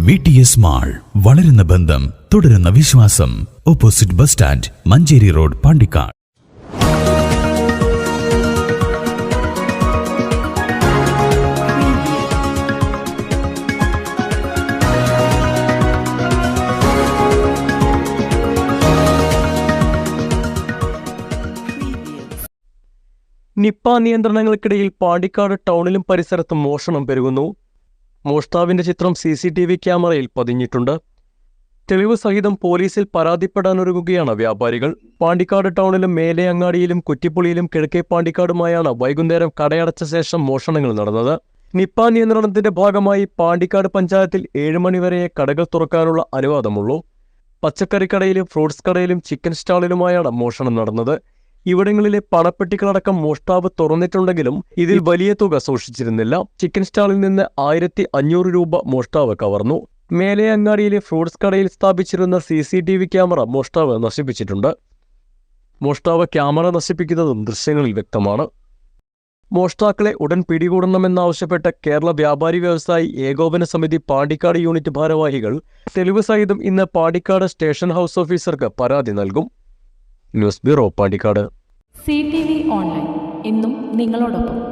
V T S mall വളരുന്ന ബന്ധം തുടരുന്ന വിശ്വാസം. Opposite bus stand Manjeri road Pandikkad. Nipah നിയന്ത്രണങ്ങൾക്കിടയിൽ Pandikkad ടൗണിലും പരിസരത്തും മോഷണം പെരുകുന്നു. മോഷ്ടാവിന്റെ ചിത്രം സി സി ടി വി ക്യാമറയിൽ പതിഞ്ഞിട്ടുണ്ട്. തെളിവ് സഹിതം പോലീസിൽ പരാതിപ്പെടാനൊരുങ്ങുകയാണ് വ്യാപാരികൾ. പാണ്ടിക്കാട് ടൗണിലും മേലെ അങ്ങാടിയിലും കുറ്റിപ്പുളിയിലും കിഴക്കേ പാണ്ടിക്കാടുമായാണ് വൈകുന്നേരം കടയടച്ച ശേഷം മോഷണങ്ങൾ നടന്നത്. നിപ്പ നിയന്ത്രണത്തിന്റെ ഭാഗമായി പാണ്ടിക്കാട് പഞ്ചായത്തിൽ ഏഴ് മണിവരെ കടകൾ തുറക്കാനുള്ള അനുവാദമുള്ളൂ. പച്ചക്കറിക്കടയിലും ഫ്രൂട്ട്സ് കടയിലും ചിക്കൻ സ്റ്റാളിലുമായാണ് മോഷണം നടന്നത്. ഇവിടങ്ങളിലെ പണപ്പെട്ടികളടക്കം മോഷ്ടാവ് തുറന്നിട്ടുണ്ടെങ്കിലും ഇതിൽ വലിയ തുക സൂക്ഷിച്ചിരുന്നില്ല. ചിക്കൻ സ്റ്റാളിൽ നിന്ന് ആയിരത്തി അഞ്ഞൂറ് രൂപ മോഷ്ടാവ് കവർന്നു. മേലെ അങ്ങാടിയിലെ ഫ്രൂട്ട്സ് കടയിൽ സ്ഥാപിച്ചിരുന്ന C C T V camera മോഷ്ടാവ് നശിപ്പിച്ചിട്ടുണ്ട്. മോഷ്ടാവ് ക്യാമറ നശിപ്പിക്കുന്നതും ദൃശ്യങ്ങളിൽ വ്യക്തമാണ്. മോഷ്ടാക്കളെ ഉടൻ പിടികൂടണമെന്നാവശ്യപ്പെട്ട കേരള വ്യാപാരി വ്യവസായി ഏകോപന സമിതി പാണ്ടിക്കാട് യൂണിറ്റ് ഭാരവാഹികൾ തെളിവ് സഹിതം ഇന്ന് പാണ്ടിക്കാട് സ്റ്റേഷൻ ഹൗസ് ഓഫീസർക്ക് പരാതി നൽകും. News bureau Pandikkad. C T V online. എന്നും നിങ്ങളോടൊപ്പം.